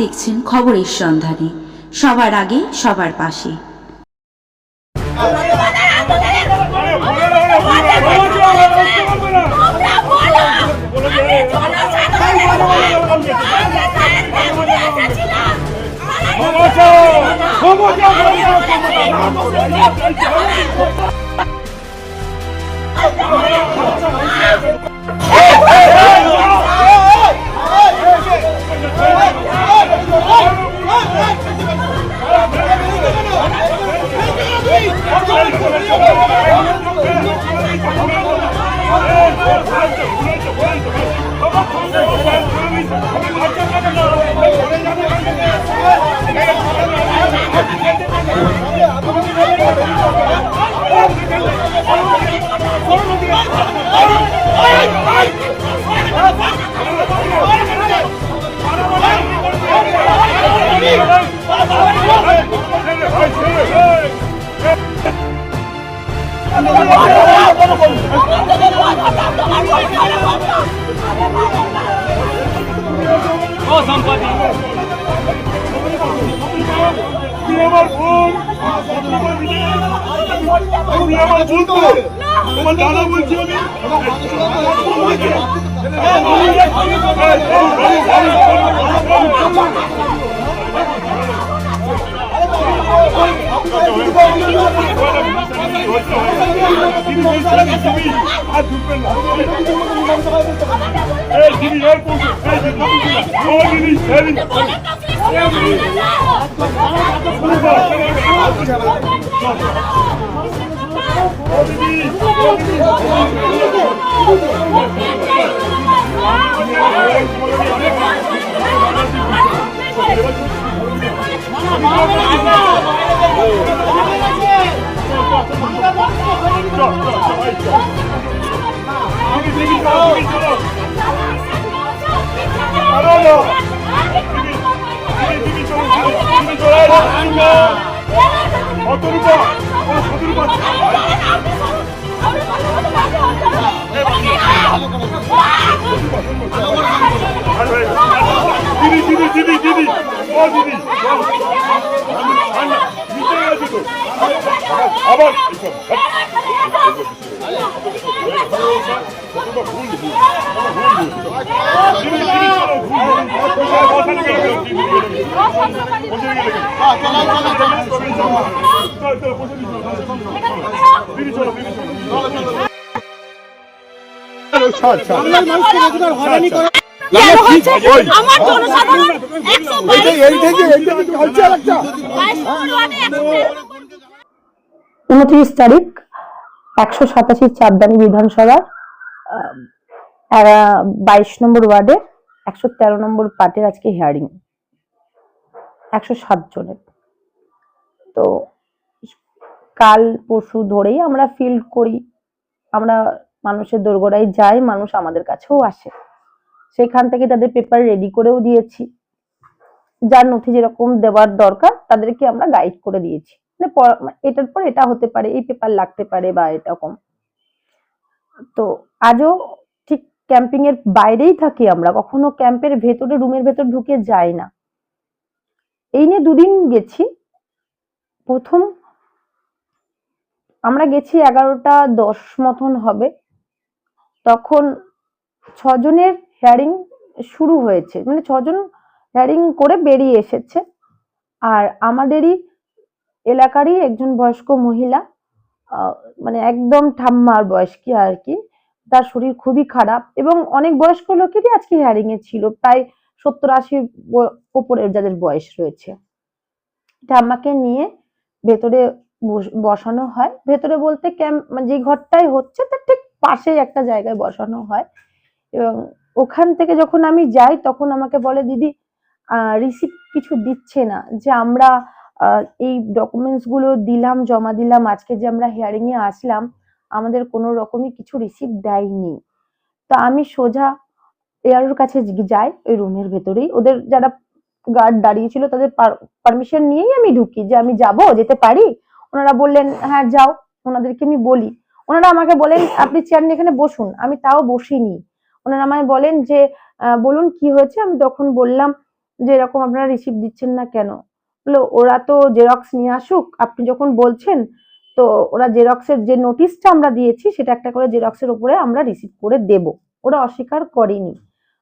দেখছেন খবরের সন্ধানে। সবার আগে সবার পাশে। তুমি আমার বোন তুমি আমার বোন তো তোমার দাদা বলছি আমি আর ঢুকবেন না এই দিদি এই পৌঁছে এই দিদি ও দিদি দিদি দিদি দিদি ও দিদি আবার দিদি চলো দিদি চলো আমার জনসাধারণ একশো উনত্রিশ তারিখ একশো সাতাশি চারদানি বিধানসভার বাইশ নম্বর ওয়ার্ডে একশো তেরো নম্বর পার্টের আজকে হিয়ারিং একশো সাত জনের। তো কাল পরশু ধরেই আমরা ফিল্ড করি। আমরা মানুষের দোরগোড়ায় যায়, মানুষ আমাদের কাছেও আসে। সেখান থেকে তাদের পেপার রেডি করেও দিয়েছি। যার নথি যেরকম দেওয়ার দরকার, তাদেরকে আমরা গাইড করে দিয়েছি। মানে এটার পর এটা হতে পারে, এই পেপার লাগতে পারে বা এরকম। তো আজও ঠিক ক্যাম্পিং এর বাইরেই থাকি আমরা, কখনো ক্যাম্পের ভেতরে রুমের ভেতর ঢুকে যাই না। এই নিয়ে দুদিন গেছি। প্রথম আমরা গেছি এগারোটা দশ মতন হবে। তখন ছজনের হেয়ারিং শুরু হয়েছে। মানে ছজন হেয়ারিং করে বেরিয়ে এসেছে। আর আমাদেরই এলাকারই একজন বয়স্ক মহিলা মানে একদম ঠাম্মার বয়স্কী আর কি, তার শরীর খুবই খারাপ এবং অনেক বয়স্ক লোকেরই আজকে হেয়ারিং এ ছিল, প্রায় সত্তর আশি ওপরের যাদের বয়স রয়েছে। ঠাম্মাকে নিয়ে ভেতরে বস- বসানো হয়। ভেতরে বলতে ক্যাম্প যে ঘরটায় হচ্ছে, তার ঠিক পাশেই একটা জায়গায় বসানো হয়। এবং ওখান থেকে যখন আমি যাই, তখন আমাকে বলে, দিদি রিসিপ্ট কিছু দিচ্ছে না। যে আমরা এই ডকুমেন্টসগুলো দিলাম, জমা দিলাম, আজকে যে আমরা হিয়ারিং এ আসলাম, আমাদের কোনো রকমই কিছু রিসিপ্ট দেয়নি। তো আমি সোজা এয়ারোর কাছে যাই, ওই রুমের ভেতরেই। ওদের যারা গার্ড দাঁড়িয়ে ছিল তাদের পারমিশন নিয়েই আমি ঢুকি যে আমি যাব, যেতে পারি? ওনারা বললেন হ্যাঁ যাও। ওনাদেরকে আমি বলি। ওনারা আমাকে বলেন, আপনি চেয়ার নিয়ে এখানে বসুন। আমি তাও বসিনি। ওনারা আমায় বলেন যে বলুন কি হয়েছে? আমি তখন বললাম যে, এরকম আপনারা রিসিভ দিচ্ছেন না কেন? বলল, ওরা তো জেরক্স নিয়ে আসুক, আপনি যখন বলছেন, তো ওরা জেরক্সের যে নোটিশটা আমরা দিয়েছি, সেটা একটা করে জেরক্সের উপরে আমরা রিসিভ করে দেব। ওরা অস্বীকার করেনি।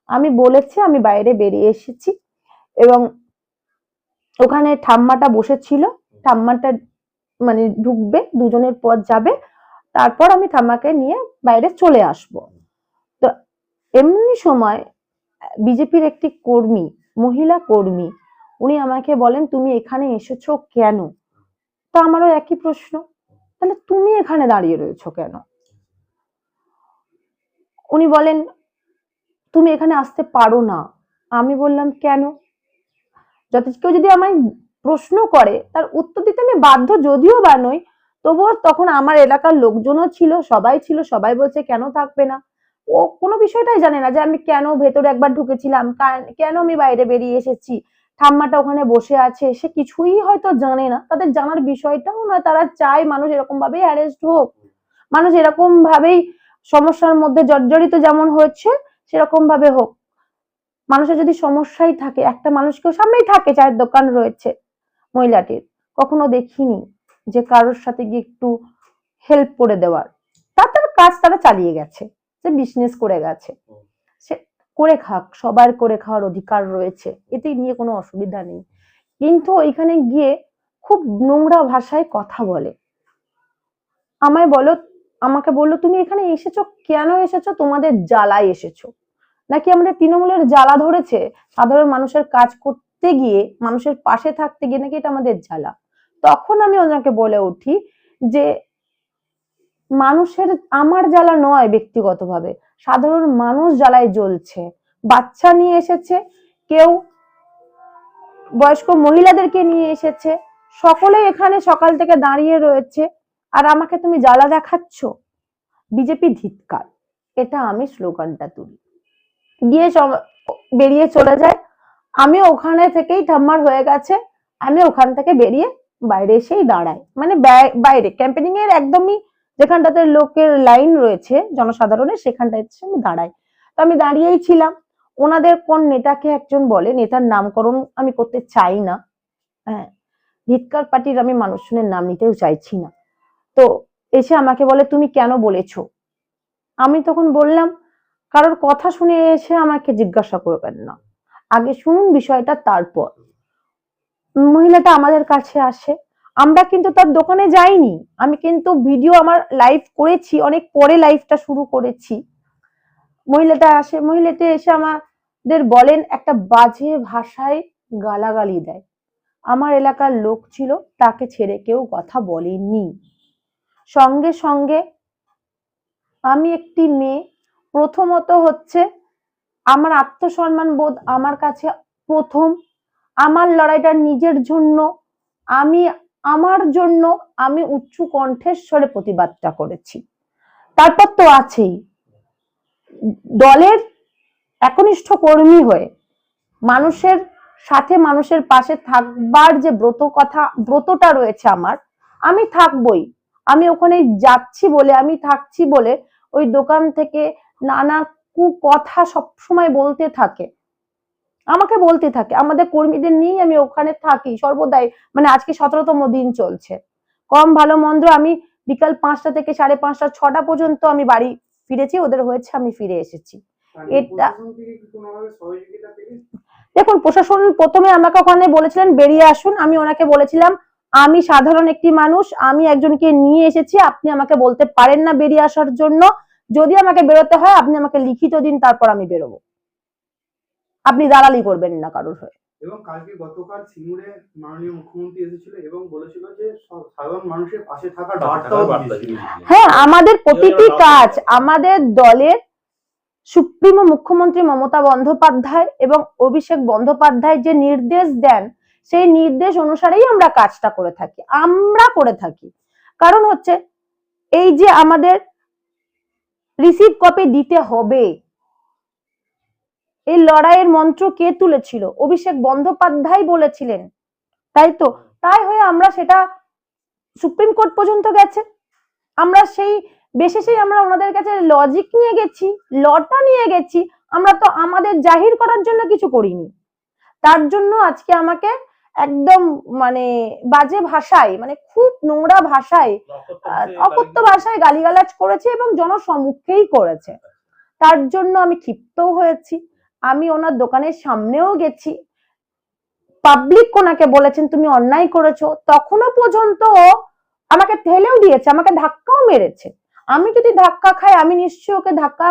আমি বলেছি, আমি বাইরে বেরিয়ে এসেছি এবং ওখানে ঠাম্মাটা বসেছিল। ঠাম্মাটা মানে ঢুকবে, দুজনের পথ যাবে। তারপর আমি ঠাম্মাকে নিয়ে বাইরে চলে আসব। তো এমনি সময় বিজেপির একটি কর্মী, মহিলা কর্মী, উনি আমাকে বলেন, তুমি এখানে এসেছ কেন? তা আমারও একই প্রশ্ন। তাহলে তুমি এখানে দাঁড়িয়ে রয়েছো কেন? উনি বলেন, তুমি এখানে আসতে পারো না। আমি বললাম, কেন? যাতে কেউ যদি আমায় প্রশ্ন করে, তার উত্তর দিতে আমি বাধ্য, যদিও বা নই তবুও তখন আমার এলাকার লোকজনও ছিল, সবাই ছিল, সবাই বলছে, কেন থাকবে না? ও কোনো বিষয়টাই জানে না যে আমি কেন ভেতরে একবার ঢুকেছিলাম কেন আমি বাইরে বেরিয়ে এসেছি, ঠাম্মাটা ওখানে বসে আছে, সে কিছুই হয়তো জানে না। তাদের জানার বিষয়টাও নয় তারা চায় মানুষ এরকম ভাবেই অ্যারেস্ট হোক। মানুষ এরকম ভাবেই সমস্যার মধ্যে জর্জরিত যেমন হচ্ছে সেরকম ভাবে হোক। মানুষের যদি সমস্যাই থাকে, একটা মানুষকেও সামনেই থাকে, চায়ের দোকান রয়েছে, মহিলাটির। কখনো দেখিনি। যে কারোর সাথে গিয়ে একটু হেল্প করে দেওয়ার। তাদের কাজ তারা চালিয়ে গেছে যে বিজনেস করে গেছে। সে করে খাক সবার করে খাওয়ার অধিকার রয়েছে এতে নিয়ে কোনো অসুবিধা নেই। কিন্তু ওইখানে গিয়ে খুব নোংরা ভাষায় কথা বলে। আমায় বলো আমাকে বলল তুমি এখানে এসেছ? কেন এসেছ? তোমাদের জ্বালায় এসেছ? নাকি আমাদের তৃণমূলের জ্বালা ধরেছে? সাধারণ মানুষের কাজ করতে গিয়ে মানুষের পাশে থাকতে গিয়ে নাকি এটা আমাদের জ্বালা? তখন আমি ওনাকে বলে উঠি যে, মানুষের আমার জ্বালা নয় ব্যক্তিগতভাবে। সাধারণ মানুষ জ্বালায় জ্বলছে। বাচ্চা নিয়ে এসেছে, কেউ বয়স্ক মহিলাদেরকে নিয়ে এসেছে সকলে এখানে সকাল থেকে দাঁড়িয়ে রয়েছে। আর আমাকে তুমি জ্বালা দেখাচ্ছ? বিজেপি ধিৎকার। এটা আমি স্লোগানটা তুলি। গিয়ে বেরিয়ে চলে যায়। আমি ওখানে থেকেই ঠাম্মার হয়ে গেছে। আমি ওখান থেকে বেরিয়ে বাইরে এসেই দাঁড়ায়। মানে বাই- বাইরে ক্যাম্পেনিং এর একদমই যেখানটাতে লোকের লাইন রয়েছে, জনসাধারণের, সেখানটায় আমি দাঁড়াই। তো আমি দাঁড়িয়েই ছিলাম। ওনাদের কোন নেতাকে একজন বলে, নেতার নামকরণ আমি করতে চাই না হ্যাঁ ধিৎকার পার্টির আমি মানুষজনের নাম নিতেও চাইছি না। তো এসে আমাকে বলে, তুমি কেন বলেছ? আমি তখন বললাম, কারোর কথা শুনে এসে আমাকে জিজ্ঞাসা করবেন না। আগে শুনুন বিষয়টা, তারপর। মহিলাটা আমাদের কাছে আসে। আমরা কিন্তু তার দোকানে যাইনি। আমি কিন্তু ভিডিও আমার লাইভ করেছি, অনেক পরে লাইভটা শুরু করেছি। মহিলাটা আসে, মহিলাটা এসে আমাদের বলেন, একটা বাজে ভাষায় গালাগালি দেয়। আমার এলাকার লোক ছিল, তাকে ছেড়ে কেউ কথা বলেনি। সঙ্গে সঙ্গে আমি একটি মেয়ে, প্রথমত হচ্ছে আমার আত্মসম্মান বোধ আমার কাছে প্রথম আমার লড়াইটা নিজের জন্য, আমি আমার জন্য, আমি উচ্চ কণ্ঠেশ্বরে প্রতিবাদটা করেছি। তারপর তো আছেই। দলের একনিষ্ঠ কর্মী হয়ে মানুষের সাথে মানুষের পাশে থাকবার যে ব্রত কথা, ব্রতটা রয়েছে আমার, আমি থাকবই। আমি ওখানে যাচ্ছি বলে, আমি থাকছি বলে ওই দোকান থেকে নানা কু কথা সবসময় বলতে থাকে। আমাকে বলতে থাকে আমাদের কর্মীদের নিয়েই আমি ওখানে থাকি সর্বদাই মানে আজকে সতেরোতম দিন চলছে। কম ভালো মন্দ আমি বিকাল পাঁচটা থেকে সাড়ে পাঁচটা ছটা পর্যন্ত আমি বাড়ি ফিরেছি ওদের হয়েছে আমি ফিরে এসেছি। এটা- দেখুন প্রশাসন প্রথমে আমাকে ওখানে বলেছিলেন বেরিয়ে আসুন। আমি ওনাকে বলেছিলাম আমি সাধারণ একটি মানুষ আমি একজনকে নিয়ে এসেছি আপনি আমাকে বলতে পারেন না বেরিয়ে আসার জন্য। যদি আমাকে বেরোতে হয় আপনি আমাকে লিখিত দিন তারপর আমি বেরোবো। আপনি দালালি করবেন না কারোর হয়ে। এবং কালকে গতকাল সিঙ্গুরে মাননীয় মুখ্যমন্ত্রী এসেছিল এবং বলেছিল যে সাধারণ মানুষের পাশে থাকার বার্তাও হ্যাঁ আমাদের প্রতিটি কাজ আমাদের দলের সুপ্রিমো মুখ্যমন্ত্রী মমতা বন্দ্যোপাধ্যায় এবং অভিষেক বন্দ্যোপাধ্যায় যে নির্দেশ দেন সেই নির্দেশ অনুসারেই আমরা কাজটা করে থাকি আমরা করে থাকি। কারণ হচ্ছে এই যে আমাদের রিসিভ কপি দিতে হবে এই লড়াইয়ের মন্ত্র কে তুলেছিল? অভিষেক বন্দ্যোপাধ্যায় বলেছিলেন। তাই তো? তাই হয়ে আমরা সেটা সুপ্রিম কোর্ট পর্যন্ত গেছে। আমরা সেই বেশেষেই আমরা ওনাদের কাছে লজিক নিয়ে গেছি লটা নিয়ে গেছি। আমরা তো আমাদের জাহির করার জন্য কিছু করিনি। তার জন্য আজকে আমাকে একদম মানে বাজে ভাষায় মানে খুব নোংরা ভাষায় অকথ্য ভাষায় গালিগালাজ করেছে এবং জনসম্মুখেই করেছে। তার জন্য আমি ক্ষিপ্তও হয়েছি। আমি ওনার দোকানের সামনেও গেছি। পাবলিক ওনাকে বলেছেন তুমি অন্যায় করেছ। তখনও পর্যন্ত আমাকে ঠেলেও দিয়েছে আমাকে ধাক্কাও মেরেছে। আমি যদি ধাক্কা খাই আমি নিশ্চয়ই ওকে ধাক্কা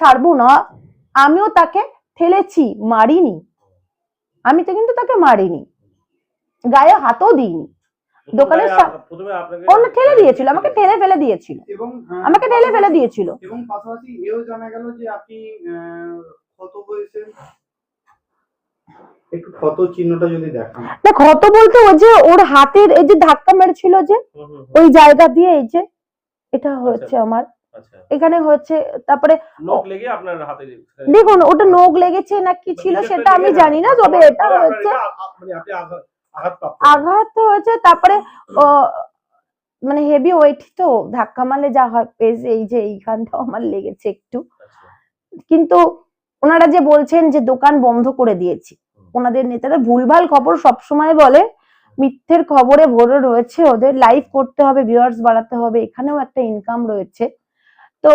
ছাড়বো না। আমিও তাকে ঠেলেছি মারিনি। আমি তো কিন্তু তাকে মারিনি। গায়ে হাতও দিইনি। দোকানের অন্য ঠেলে দিয়েছিল আমাকে ঠেলে ফেলে দিয়েছিল। আমাকে ঠেলে ফেলে দিয়েছিল। এবং পাশাপাশি এও জানা গেল যে আপনি ক্ষত হয়েছেন একটু ক্ষত চিহ্নটা যদি দেখান। না ক্ষত বলতে ওই যে ওর হাতের এই যে ধাক্কা মেরেছিল যে ওই জায়গা দিয়ে এই যে এটা হচ্ছে আমার। আচ্ছা। এখানে হচ্ছে তারপরে নখ লেগে আপনার হাতে দেখুন ওটা নোগ লেগেছে না কি ছিল সেটা আমি জানি না তবে এটা হচ্ছে মানে আঘাত তো হয়েছে তারপরে মানে হেভি ওয়েট তো ধাক্কা মারলে যা হয় পেজ এই যে এইখানটাও আমার লেগেছে একটু। আচ্ছা। কিন্তু ওনারা যে বলছেন যে দোকান বন্ধ করে দিয়েছি, ওনাদের নেতারা ভুলভাল খবর সবসময় বলে, মিথ্যের খবরে ভরে রয়েছে ওদের লাইভ করতে হবে ভিউয়ার্স বাড়াতে হবে, এখানেও একটা ইনকাম রয়েছে। তো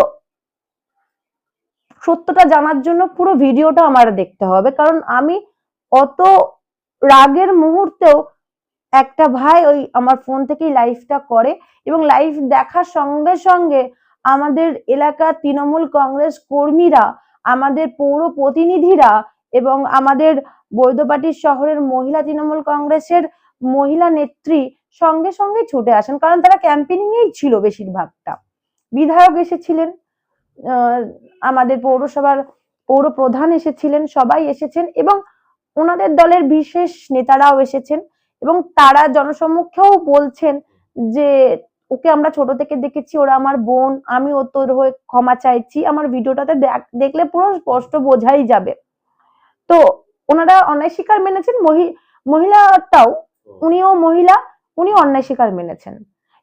সত্যটা জানার জন্য পুরো ভিডিওটা আমার দেখতে হবে, কারণ আমি অত রাগের মুহূর্তেও একটা ভাই ওই আমার ফোন থেকেই লাইভটা করে এবং লাইভ দেখার সঙ্গে সঙ্গে আমাদের এলাকার তৃণমূল কংগ্রেস কর্মীরা আমাদের পৌর প্রতিনিধিরা এবং আমাদের বৈদ্যবাটির শহরের মহিলা তৃণমূল কংগ্রেসের মহিলা নেত্রী সঙ্গে সঙ্গে ছুটে আসেন, কারণ তারা ক্যাম্পেনিং এই ছিল বেশিরভাগটা। বিধায়ক এসেছিলেন আমাদের পৌরসভার পৌর প্রধান এসেছিলেন, সবাই এসেছেন এবং ওনাদের দলের বিশেষ নেতারাও এসেছেন এবং তারা জনসম্মুখেও বলছেন যে ওকে আমরা ছোট থেকে দেখেছি ওরা আমার বোন আমি ও তোর হয়ে ক্ষমা চাইছি। আমার ভিডিওটাতে দেখ- দেখলে পুরো স্পষ্ট বোঝাই যাবে। তো ওনারা অন্যায় শিকার মেনেছেন মহি- মহিলাটাও উনিও মহিলা উনি অন্যায় শিকার মেনেছেন।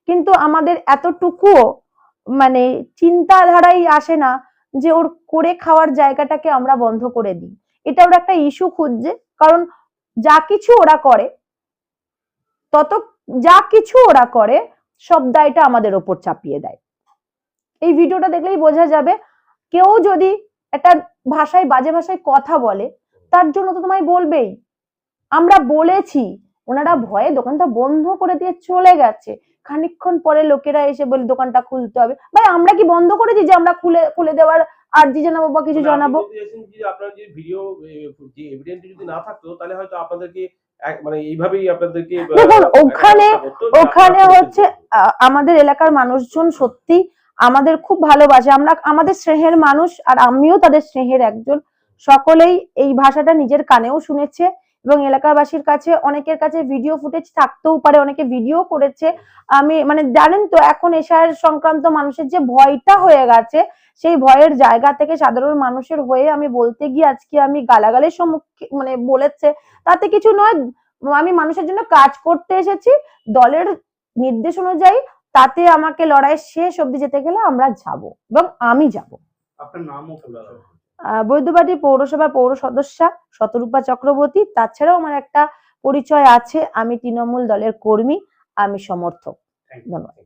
কিন্তু আমাদের এতটুকুও মানে চিন্তাধারাই আসে না যে ওর করে খাওয়ার জায়গাটাকে আমরা বন্ধ করে দিই। এটা ওরা একটা ইস্যু খুঁজছে কারণ যা কিছু ওরা করে তত যা কিছু ওরা করে সব দায়টা আমাদের ওপর চাপিয়ে দেয়। এই ভিডিওটা দেখলেই বোঝা যাবে কেউ যদি একটা ভাষায় বাজে ভাষায় কথা বলে তার জন্য তো তোমায় বলবেই। আমরা বলেছি ওনারা ভয়ে দোকানটা বন্ধ করে দিয়ে চলে গেছে। খানিকক্ষণ পরে লোকেরা এসে বলে দোকানটা খুলতে হবে। ভাই আমরা কি বন্ধ করেছি যে আমরা খুলে খুলে দেওয়ার আর্জি জানাব বা কিছু মানে জানাব? আপনার যে ভিডিও যে এভিডেন্স যদি না থাকতো তাহলে হয়তো আপনাদেরকে মানে এইভাবেই আপনাদেরকে দেখুন, ওখানে- ওখানে হচ্ছে। আমাদের এলাকার মানুষজন সত্যি আমাদের খুব ভালোবাসে। আমরা আমাদের স্নেহের মানুষ আর আমিও তাদের স্নেহের একজন। সকলেই এই ভাষাটা নিজের কানেও শুনেছে। এবং এলাকাবাসীর কাছে, অনেকের কাছে ভিডিও ফুটেজ থাকতেও পারে, অনেকে ভিডিও করেছে। আমি মানে জানেন তো, এখন এশার সংক্রান্ত মানুষের যে ভয়টা হয়ে গেছে, সেই ভয়ের জায়গা থেকে সাধারণ মানুষের হয়ে আমি বলতে গিয়ে আজকে আমি গালাগালের সম্মুখীন মানে বলেছে। তাতে কিছু নয়, আমি মানুষের জন্য কাজ করতে এসেছি। দলের নির্দেশ অনুযায়ী তাতে আমাকে লড়াই শেষ অবধি যেতে গেলে আমরা যাব এবং আমি যাব। আপনার নামও বৈদ্যবাটি পৌরসভা পৌর সদস্যা শতরূপা চক্রবর্তী তাছাড়াও আমার একটা পরিচয় আছে আমি তৃণমূল দলের কর্মী আমি সমর্থক। ধন্যবাদ।